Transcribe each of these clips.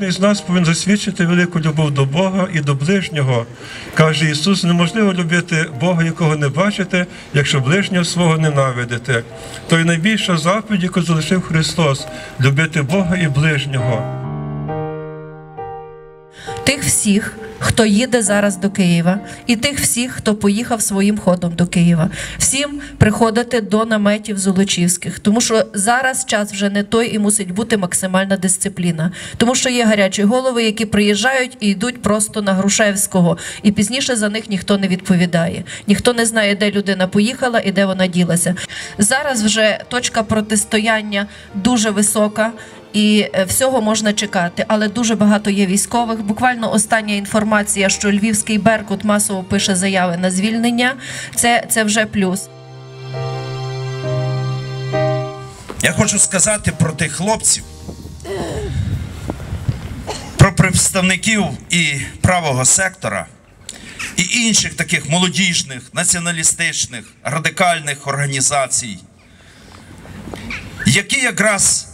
з нас повинен засвідчити велику любов до Бога і до ближнього. Каже Ісус, неможливо любити Бога, якого не бачите, якщо ближнього свого ненавидите. То й найбільша заповідь, яку залишив Христос любити Бога і ближнього. Тих всіх, хто їде зараз до Києва, і тих всіх, хто поїхав своїм ходом до Києва. Всім приходити до наметів Золочівських, тому що зараз час вже не той і мусить бути максимальна дисципліна. Тому що є гарячі голови, які приїжджають і йдуть просто на Грушевського, і пізніше за них ніхто не відповідає. Ніхто не знає, де людина поїхала і де вона ділася. Зараз вже точка протистояння дуже висока і е, всього можна чекати. Але дуже багато є військових. Буквально остання інформація, що Львівський Беркут масово пише заяви на звільнення. Це, це вже плюс. Я хочу сказати про тих хлопців, про представників і правого сектора, і інших таких молодіжних, націоналістичних, радикальних організацій, які якраз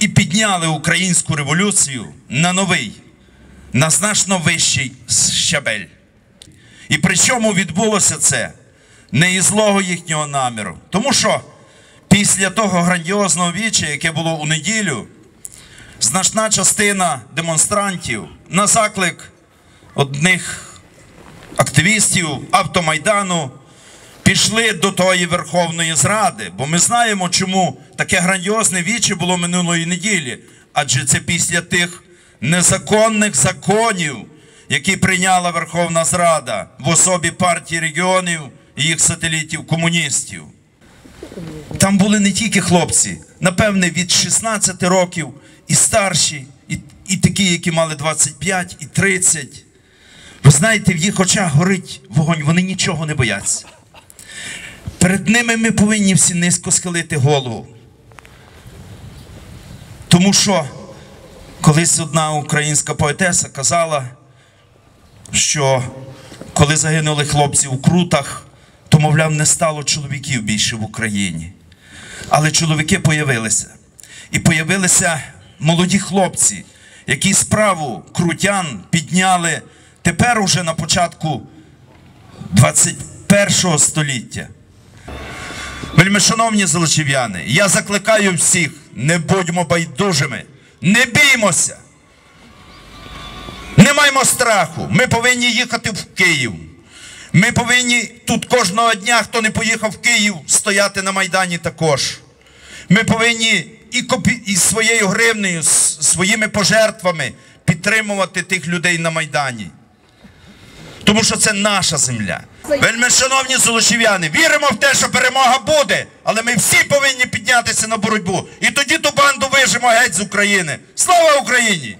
і підняли українську революцію на новий, на значно вищий щабель. І причому відбулося це не із злого їхнього наміру. Тому що після того грандіозного віча, яке було у неділю, значна частина демонстрантів на заклик одних активістів автомайдану пішли до тої Верховної Зради. Бо ми знаємо, чому таке грандіозне віче було минулої неділі. Адже це після тих незаконних законів, які прийняла Верховна Зрада в особі партії регіонів і їх сателітів комуністів. Там були не тільки хлопці, напевне, від 16 років і старші, і, і такі, які мали 25 і 30. Ви знаєте, в їх очах горить вогонь, вони нічого не бояться. Перед ними ми повинні всі низько схилити голову. Тому що колись одна українська поетеса казала, що коли загинули хлопці у крутах, то, мовляв, не стало чоловіків більше в Україні. Але чоловіки появилися. І появилися молоді хлопці, які справу крутян підняли тепер уже на початку 21 століття. Вельмишановні золочів'яни, я закликаю всіх, не будьмо байдужими, не біймося. Не маємо страху. Ми повинні їхати в Київ. Ми повинні тут кожного дня, хто не поїхав в Київ, стояти на Майдані також. Ми повинні і, копі... і своєю гривнею, своїми пожертвами підтримувати тих людей на Майдані. Тому що це наша земля. Вельми шановні золочів'яни, віримо в те, що перемога буде, але ми всі повинні піднятися на боротьбу. І тоді ту банду вижимо геть з України. Слава Україні!